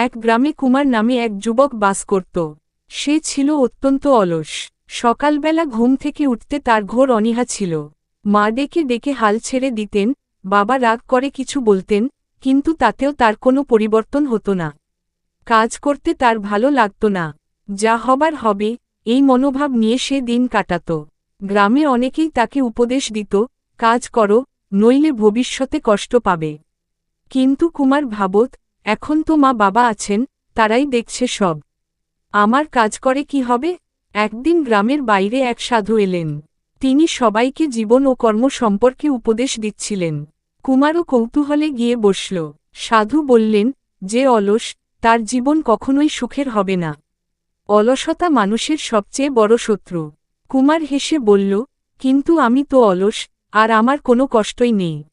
এক গ্রামে কুমার নামে এক যুবক বাস করত। সে ছিল অত্যন্ত অলস। সকালবেলা ঘুম থেকে উঠতে তার ঘোর অনীহা ছিল। মা ডেকে ডেকে হাল ছেড়ে দিতেন, বাবা রাগ করে কিছু বলতেন, কিন্তু তাতেও তার কোনো পরিবর্তন হতো না। কাজ করতে তার ভালো লাগত না। যা হবার হবে, এই মনোভাব নিয়ে সে দিন কাটাত। গ্রামে অনেকেই তাকে উপদেশ দিত, কাজ করো, নইলে ভবিষ্যতে কষ্ট পাবে। কিন্তু কুমার ভাবত এখন তো মা বাবা আছেন, তারাই দেখছে সব। আমার কাজ করে কি হবে? একদিন গ্রামের বাইরে এক সাধু এলেন। তিনি সবাইকে জীবন ও কর্ম সম্পর্কে উপদেশ দিচ্ছিলেন। কুমারও কৌতূহলে গিয়ে বসল। সাধু বললেন, যে অলস, তার জীবন কখনোই সুখের হবে না। অলসতা মানুষের সবচেয়ে বড় শত্রু। কুমার হেসে বলল, কিন্তু আমি তো অলস, আর আমার কোনো কষ্টই নেই।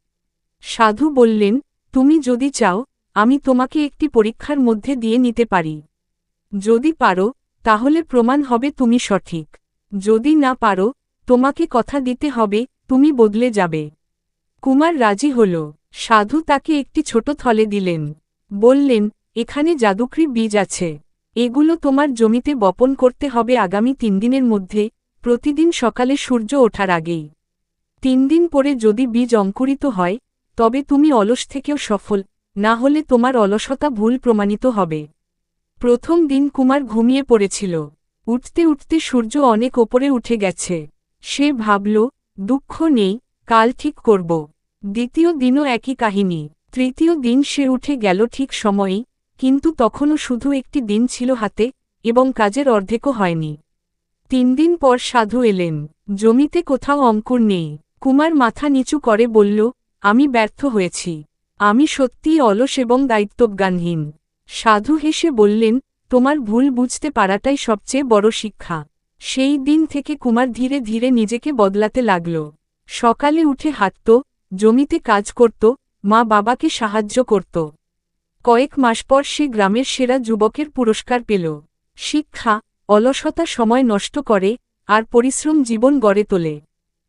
সাধু বললেন, তুমি যদি চাও আমি তোমাকে একটি পরীক্ষার মধ্যে দিয়ে নিতে পারি। যদি পারো, তাহলে প্রমাণ হবে তুমি সঠিক। যদি না পারো, তোমাকে কথা দিতে হবে, তুমি বদলে যাবে। কুমার রাজি হল। সাধু তাকে একটি ছোট থলে দিলেন। বললেন, এখানে জাদুকরি বীজ আছে। এগুলো তোমার জমিতে বপন করতে হবে আগামী তিন দিনের মধ্যে, প্রতিদিন সকালে সূর্য ওঠার আগেই। তিন দিন পরে যদি বীজ অঙ্কুরিত হয়, তবে তুমি অলস থেকেও সফল না হলে তোমার অলসতা ভুল প্রমাণিত হবে। প্রথম দিন কুমার ঘুমিয়ে পড়েছিল। উঠতে উঠতে সূর্য অনেক ওপরে উঠে গেছে। সে ভাবল, দুঃখ নেই, কাল ঠিক করব। দ্বিতীয় দিনও একই কাহিনী। তৃতীয় দিন সে উঠে গেল ঠিক সময়েই, কিন্তু তখনও শুধু একটি দিন ছিল হাতে, এবং কাজের অর্ধেকও হয়নি। তিন দিন পর সাধু এলেন। জমিতে কোথাও অঙ্কুর নেই। কুমার মাথা নিচু করে বলল, আমি ব্যর্থ হয়েছি। আমি সত্যিই অলস এবং দায়িত্বজ্ঞানহীন। সাধু হেসে বললেন, তোমার ভুল বুঝতে পারাটাই সবচেয়ে বড় শিক্ষা। সেই দিন থেকে কুমার ধীরে ধীরে নিজেকে বদলাতে লাগল। সকালে উঠে হাঁটত, জমিতে কাজ করত, মা বাবাকে সাহায্য করত। কয়েক মাস পর সে গ্রামের সেরা যুবকের পুরস্কার পেল। শিক্ষা, অলসতা সময় নষ্ট করে, আর পরিশ্রম জীবন গড়ে তোলে।